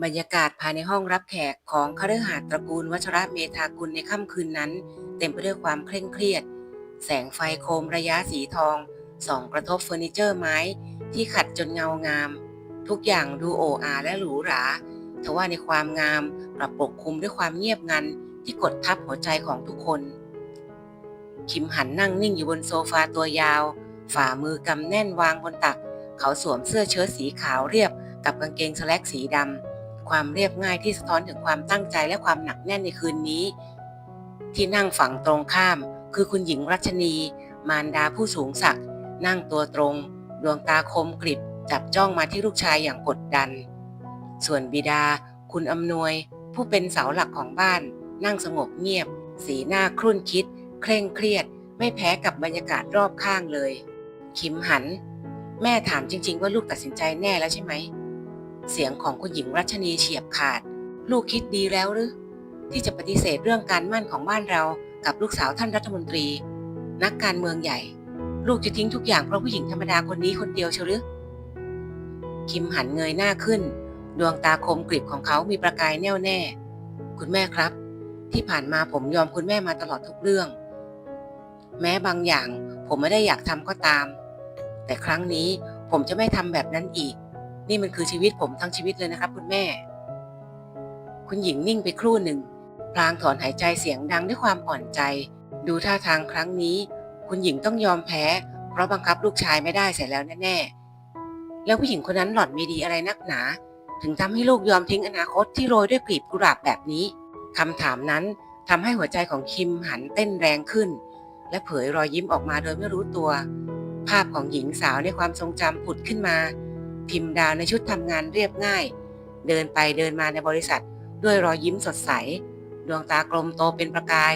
บรรยากาศภายในห้องรับแขกของคฤหาสน์ตระกูลวัชระเมธากุลในค่ำคืนนั้น เต็มไปด้วยความเคร่งเครียด แสงไฟโคมระยะสีทองส่องกระทบเฟอร์นิเจอร์ไม้ที่ขัดจนเงางาม ทุกอย่างดูโอ้อาและหรูหราทว่าในความงามกลับปกคลุมด้วยความเงียบงันที่กดทับหัวใจของทุกคน คิมหันนั่งนิ่งอยู่บนโซฟาตัวยาว ฝ่ามือกำแน่นวางบนตัก เขาสวมเสื้อเชิ้ตสีขาวเรียบกับกางเกงสแลกสีดำ ความเรียบง่ายที่สะท้อนถึงความตั้งใจและความหนักแน่นในคืนนี้ ที่นั่งฝั่งตรงข้าม คือคุณหญิงรัชนี มารดาผู้สูงศักดิ์นั่งตัวตรง ดวงตาคมกริบจับจ้องมาที่ลูกชายอย่างกดดัน ส่วนบิดา คุณอำนวย ผู้เป็นเสาหลักของบ้าน นั่งสงบเงียบ สีหน้าครุ่นคิด เคร่งเครียด ไม่แพ้กับบรรยากาศรอบข้างเลย คิมหัน แม่ถามจริง ๆ ว่าลูกตัดสินใจแน่แล้วใช่ไหม เสียงของคุณหญิงรัชนีเฉียบขาด ลูกคิดดีแล้วหรือ ที่จะปฏิเสธเรื่องการมั่นของบ้านเรากับลูกสาวท่านรัฐมนตรี นักการเมืองใหญ่ ลูกจะทิ้งทุกอย่างเพราะผู้หญิงธรรมดาคนนี้คนเดียวเชียวหรือคิมหันเงยหน้าขึ้น ดวงตาคมกริบของเขามีประกายแน่วแน่ คุณแม่ครับ ที่ผ่านมาผมยอมคุณแม่มาตลอดทุกเรื่อง แม้บางอย่างผมไม่ได้อยากทำก็ตาม แต่ครั้งนี้ผมจะไม่ทำแบบนั้นอีก นี่มันคือชีวิตผมทั้งชีวิตเลยนะครับ คุณแม่ คุณหญิงนิ่งไปครู่หนึ่ง พลางถอนหายใจเสียงดังด้วยความอ่อนใจ ดูท่าทางครั้งนี้ คุณหญิงต้องยอมแพ้ เพราะบังคับลูกชายไม่ได้เสียแล้วแน่ๆ แล้วผู้หญิงคนนั้นหล่อนมีดีอะไรนักหนา ถึงทำให้ลูกยอมทิ้งอนาคตที่โรยด้วยกลีบกุหลาบแบบนี้คำถามนั้นทำให้หัวใจของคิมหันเต้นแรงขึ้น และเผยรอยยิ้มออกมาโดยไม่รู้ตัว ภาพของหญิงสาวในความทรงจำผุดขึ้นมา พิมพ์ดาวในชุดทำงานเรียบง่าย เดินไปเดินมาในบริษัท ด้วยรอยยิ้มสดใส ดวงตากลมโตเป็นประกาย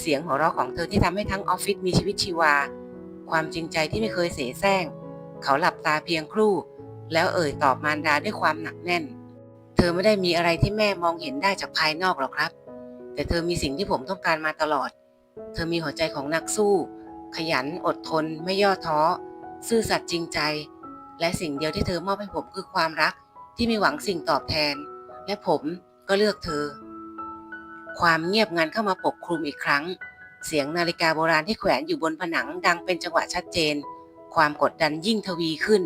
เสียงหัวเราะของเธอที่ทำให้ทั้งออฟฟิศมีชีวิตชีวา ความจริงใจที่ไม่เคยเสแสร้ง เขาหลับตาเพียงครู่ แล้วเอ่ยตอบมารดาด้วยความหนักแน่น เธอไม่ได้มีอะไรที่แม่มองเห็นได้จากภายนอกหรอกครับ แต่เธอมีสิ่งที่ผมต้องการมาตลอด เธอมีหัวใจของนักสู้ ขยันอดทนไม่ย่อท้อ ซื่อสัตย์จริงใจ และสิ่งเดียวที่เธอมอบให้ผมคือความรักที่ม่หวังสิ่งตอบแทน และผมก็เลือกเธอ ความเงียบงันเข้ามาปกคลุมอีกครั้ง เสียงนาฬิกาโบราณที่แขวนอยู่บนผนังดังเป็นจังหวะชัดเจน ความกดดันยิ่งทวีขึ้น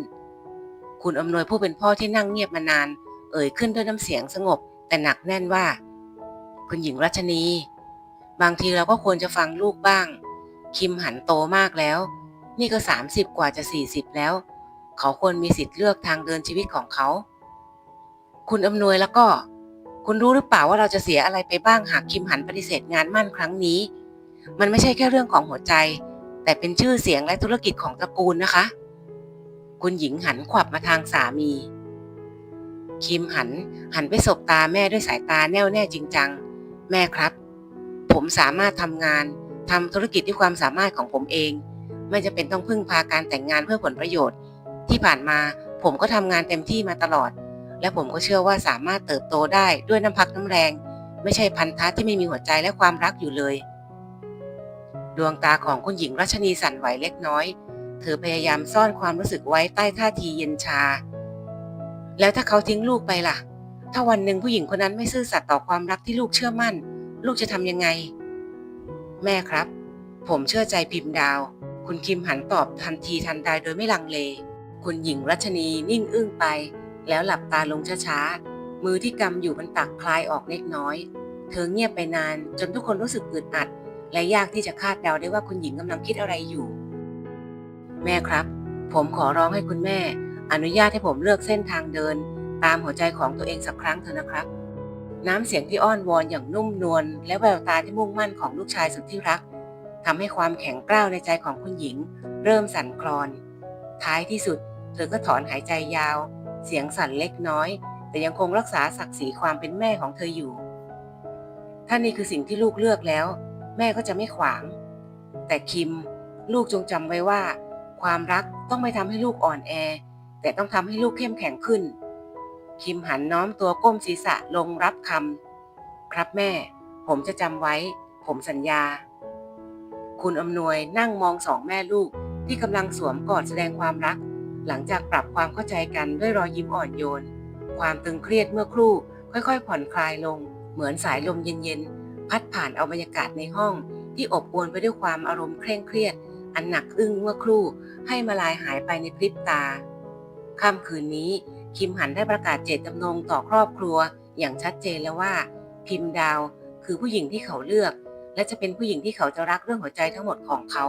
คุณอำนวยผู้เป็นพ่อที่นั่งเงียบมานาน เอ่ยขึ้นด้วยน้ำเสียงสงบ แต่หนักแน่นว่า คุณหญิงรัชนี บางทีเราก็ควรจะฟังลูกบ้าง คิมหันโตมากแล้ว นี่ก็30กว่าจะ40แล้ว เขาควรมีสิทธิ์เลือกทางเดินชีวิตของเขา คุณอำนวยแล้วก็ คุณรู้หรือเปล่าว่าเราจะเสียอะไรไปบ้างหากคิมหันปฏิเสธงานมั่นครั้งนี้ มันไม่ใช่แค่เรื่องของหัวใจ แต่เป็นชื่อเสียงและธุรกิจของตระกูลนะคะ คุณหญิงหันขวับมาทางสามี คิมหัน หันไปสบตาแม่ด้วยสายตาแน่วแน่จริงจัง แม่ครับ ผมสามารถทำงานทำธุรกิจด้วยความสามารถของผมเอง ไม่จะเป็นต้องพึ่งพาการแต่งงานเพื่อผลประโยชน์ ที่ผ่านมาผมก็ทำงานเต็มที่มาตลอด และผมก็เชื่อว่าสามารถเติบโตได้ด้วยน้ำพักน้ำแรง ไม่ใช่พันธะที่ไม่มีหัวใจและความรักอยู่เลย ดวงตาของคุณหญิงรัชนีสั่นไหวเล็กน้อย เธอพยายามซ่อนความรู้สึกไว้ใต้ท่าทีเย็นชา แล้วถ้าเขาทิ้งลูกไปล่ะ ถ้าวันหนึ่งผู้หญิงคนนั้นไม่ซื่อสัตย์ต่อความรักที่ลูกเชื่อมั่น ลูกจะทำยังไง แม่ครับ ผมเชื่อใจพิมพ์ดาว คุณคิมหันตอบทันทีทันใดโดยไม่ลังเล คุณหญิงรัชนีนิ่งอึ้งไป แล้วหลับตาลงช้าๆ มือที่กำอยู่บนตักคลายออกเล็กน้อย เธอเงียบไปนานจนทุกคนรู้สึกอึดอัด และยากที่จะคาดเดาได้ว่าคุณหญิงกำลังคิดอะไรอยู่ แม่ครับ ผมขอร้องให้คุณแม่ อนุญาตให้ผมเลือกเส้นทางเดิน ตามหัวใจของตัวเองสักครั้งเถอะนะครับ น้ำเสียงที่อ้อนวอนอย่างนุ่มนวลและแววตาที่มุ่งมั่นของลูกชายสุดที่รักทำให้ความแข็งกร้าวในใจของคุณหญิง เริ่มสั่นคลอน ท้ายที่สุด เธอก็ถอนหายใจยาว เสียงสั่นเล็กน้อย แต่ยังคงรักษาศักดิ์ศรีความเป็นแม่ของเธออยู่ ถ้านี่คือสิ่งที่ลูกเลือกแล้ว แม่ก็จะไม่ขวาง แต่คิม ลูกจงจำไว้ว่า ความรักต้องไม่ทำให้ลูกอ่อนแอ แต่ต้องทำให้ลูกเข้มแข็งขึ้น คิมหันน้อมตัวก้มศีรษะลงรับคำครับแม่ ผมจะจำไว้ ผมสัญญา คุณอำนวยนั่งมองสองแม่ลูกที่กำลังสวมกอดแสดงความรัก หลังจากปรับความเข้าใจกันด้วยรอยยิ้มอ่อนโยน ความตึงเครียดเมื่อครู่ค่อยๆ ผ่อนคลายลง เหมือนสายลมเย็นๆ พัดผ่านเอาบรรยากาศในห้อง ที่อบอวลไปด้วยความอารมณ์เคร่งเครียด อันหนักอึ้งเมื่อครู่ ให้มาลายหายไปในพริบตาค่ำคืนนี้คิมหันได้ประกาศเจตจำนงต่อครอบครัว อย่างชัดเจนแล้วว่า พิมดาวคือผู้หญิงที่เขาเลือก และจะเป็นผู้หญิงที่เขาจะรักเรื่องหัวใจทั้งหมดของเขา